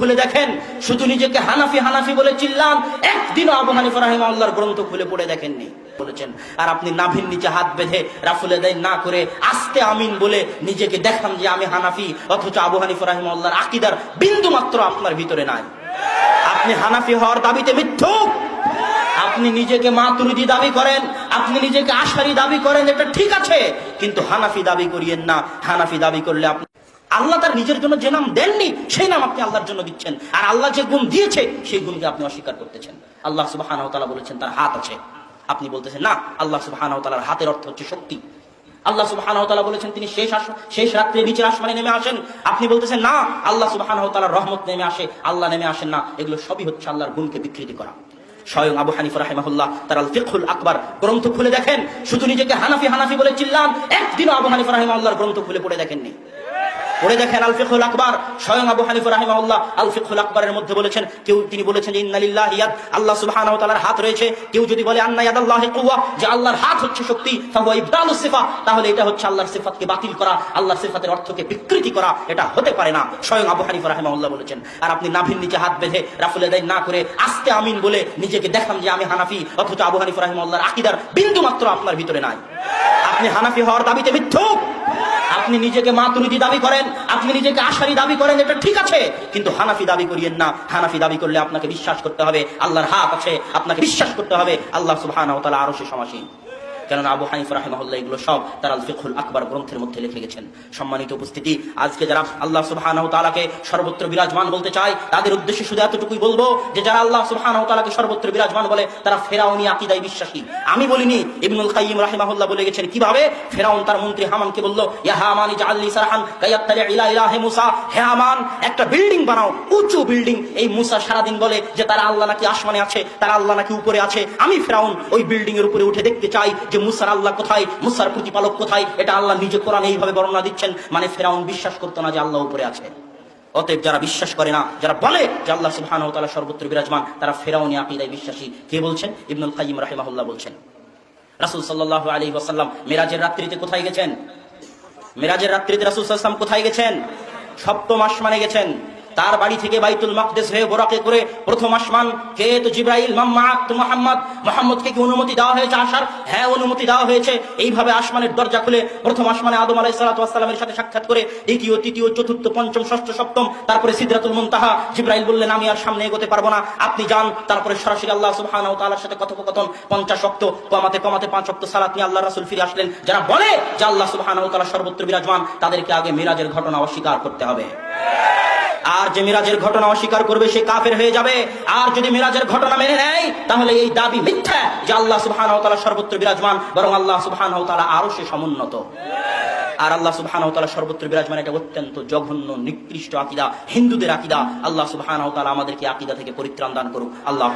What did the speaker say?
খুলে দেখেন। শুধু নিজেকে হানাফি হানাফি বলে চিল্লান। একদিনও আবু হানিফা রাহিমা আল্লাহর গ্রন্থ খুলে পড়ে দেখেননি। বলেছেন, আর আপনি নাভির নিচে হাত বেঁধে রাফুলে দেয় না করে আস্তে আমিন বলে নিজেকে দেখান যে আমি হানাফি, অথচ আবু হানিফা রাহিমা আল্লাহর আকিদার বিন্দু মাত্র আপনার ভিতরে নাই। আপনি হানাফি হওয়ার দাবিতে মিথ্যুক। আপনি নিজেকে মাতুরিদি দাবি করেন, আপনি নিজেকে আশারি দাবি করেন, এটা ঠিক আছে। কিন্তু হানাফি দাবি করিয়েন না। হানাফি দাবি করলে আপনি আল্লাহ তার নিজের জন্য যে নাম দেননি, সেই নাম আপনি আল্লাহর জন্য দিচ্ছেন। আর আল্লাহ যে গুণ দিয়েছে, সেই গুণকে আপনি অস্বীকার করতেছেন। আল্লাহ সুবাহ বলেছেন, তার হাত আছে। আপনি বলতেছেন, না, আল্লাহ সুবাহ হাতের অর্থ হচ্ছে শক্তি। আল্লাহ ওয়া বলেছেন, তিনি শেষ আস- শেষ রাত্রে নিচের আসমানে নেমে আসেন। আপনি বলতেছেন, না, আল্লাহ ওয়া রহমত নেমে আসে, আল্লাহ নেমে আসেন না। এগুলো সবই হচ্ছে আল্লাহর গুণকে বিকৃতি করা। স্বয়ং আবু হানিফা রাহিমাহুল্লাহ তার আল ফিকহুল আকবার গ্রন্থ খুলে দেখেন। শুধু নিজেকে হানাফি হানাফি বলে চিল্লান, একদিনও আবু হানিফা রাহিমাহুল্লাহর গ্রন্থ খুলে পড়ে দেখেননি। পড়ে দেখেন আল ফিকহুল আকবার। স্বয়ং আবু হানিফা রাহিমাহুল্লাহ আল ফিকহুল আকবরের মধ্যে বলেছেন, কেউ তিনি বলেছেন, ইন্নালিল্লাহি ইয়াদ, আল্লাহ সুবহানাহু ওয়া তাআলার হাত রয়েছে। কেউ যদি বলে, আন্না ইয়াদাল্লাহি কুওয়া যে আল্লাহর হাত হচ্ছে শক্তি, ফাহুয়া ইবদালুস সিফা তাহলে এটা হচ্ছে আল্লাহর সিফাতকে বাতিল করা, আল্লাহর সিফাতের অর্থকে বিকৃতি করা, এটা হতে পারে না। স্বয়ং আবু হানিফা রাহিমাহুল্লাহ বলেছেন, আর আপনি নাভির নিচে হাত বেঁধে রাফুল দেয় না করে আস্তে আমিন বলে নিজেকে দেখান যে আমি হানাফি, অথচ আবু হানিফা রাহিমাহুল্লাহর আকিদার বিন্দু মাত্র আপনার ভিতরে নাই। আপনি হানাফি হওয়ার দাবিতে মিথ্যুক। আপনি নিজেকে মাতুরিদি দাবি করেন, আপনি নিজেকে আশারি দাবি করেন, এটা ঠিক আছে। কিন্তু হানাফি দাবি করিয়েন না। হানাফি দাবি করলে আপনাকে বিশ্বাস করতে হবে, আল্লাহর হাত আছে, আপনাকে বিশ্বাস করতে হবে, আল্লাহ সুহান তালা আরও সে সমাসীন। কেননা আবু হানিফ রাহিমাহুল্লাহ এগুলো সব তার আল ফিকহুল আকবার গ্রন্থের মধ্যে লিখে গেছেন। সম্মানিত উপস্থিতি, আজকে যারা আল্লাহ সুবহানাহু তাআলাকে সর্বত্র বিরাজমান বলতে চায়, তাদের উদ্দেশ্যে শুধু এতটুকুই বলব যে যারা আল্লাহ সুবহানাহু তাআলাকে সর্বত্র বিরাজমান বলে, তারা ফেরাউনি আকীদায় বিশ্বাসী। আমি বলিনি, ইবনুল কাইয়িম রাহিমাহুল্লাহ বলে গেছেন, কীভাবে? ফেরাউন তার মন্ত্রী হামানকে বলল একটা বিল্ডিং বানাও, উঁচু বিল্ডিং। এই মুসা সারাদিন বলে যে তারা আল্লাহ নাকি আসমানে আছে, তারা আল্লাহ নাকি উপরে আছে। আমি ফেরাউন ওই বিল্ডিং এর উপরে উঠে দেখতে চাই যে মুসার আল্লাহ কোথায়? মুসার প্রতিপালক কোথায়? এটা আল্লাহ নিজে কোরআন এইভাবে বর্ণনা দিচ্ছেন। মানে ফেরাউন বিশ্বাস করতো না যে আল্লাহ উপরে আছে। অতএব যারা বিশ্বাস করে না, যারা বলে যে আল্লাহ সুবহানাহু ওয়া তাআলা সর্বত্র বিরাজমান, তারা ফেরাউনি আকীদায় বিশ্বাসী। কে বলছেন? ইবনুল কাইয়িম রাহিমাহুল্লাহ বলছেন। রাসূল সাল্লাল্লাহু আলাইহি ওয়াসাল্লাম মিরাজের রাত্রিতে কোথায় গেছেন? মিরাজের রাত্রিতে রাসূল ওয়াসাল্লাম কোথায় গেছেন? সপ্তম আসমানে গেছেন। তার বাড়ি থেকে বাইতুল মাকদেস হয়ে বোরাকে করে প্রথম আসমান। কে তো জিব্রাইল মোহাম্মদ। মোহাম্মদকে কি অনুমতি দেওয়া হয়েছে আসার? হ্যাঁ অনুমতি দেওয়া হয়েছে। এইভাবে আসমানের দরজা খুলে প্রথম আসমানে আদম আলাই সালাতামের সাথে সাক্ষাৎ করে দ্বিতীয়, তৃতীয়, চতুর্থ, পঞ্চম, ষষ্ঠ, সপ্তম, তারপরে সিদ্ধাতুল মুনতাহা। জিব্রাইল বললেন, আমি আর সামনে এগোতে পারব না। আপনি যান। তারপরে সরাসরি আল্লাহ সুবহানাহু ওয়া তাআলার সাথে কথোপকথন, পঞ্চাশ অক্ত কমাতে কমাতে পাঁচ অক্ত সালাত নিয়ে আল্লাহ রাসূল ফিরে আসলেন। যারা বলে যে আল্লাহ সুবহানাহু ওয়া তাআলা সর্বত্র বিরাজমান, তাদেরকে আগে মিরাজের ঘটনা অস্বীকার করতে হবে। আর যে মিরাজের ঘটনা অস্বীকার করবে, সে কাফের হয়ে যাবে। আর যদি মিরাজের ঘটনা মেনে নেয়, তাহলে এই দাবি মিথ্যা যে আল্লাহ সুবহানাহু সর্বত্র বিরাজমান, বরং আল্লাহ সুবহানাহু ওয়া আরও সে সমুন্নত। আর আল্লাহ সুবহানাহু সর্বত্র বিরাজমান এটা অত্যন্ত জঘন্য, নিকৃষ্ট আকিদা, হিন্দুদের আকিদা। আল্লাহ সুবহানাহু ওয়া আমাদেরকে আকিদা থেকে পরিত্রাণ দান করুক। আল্লাহ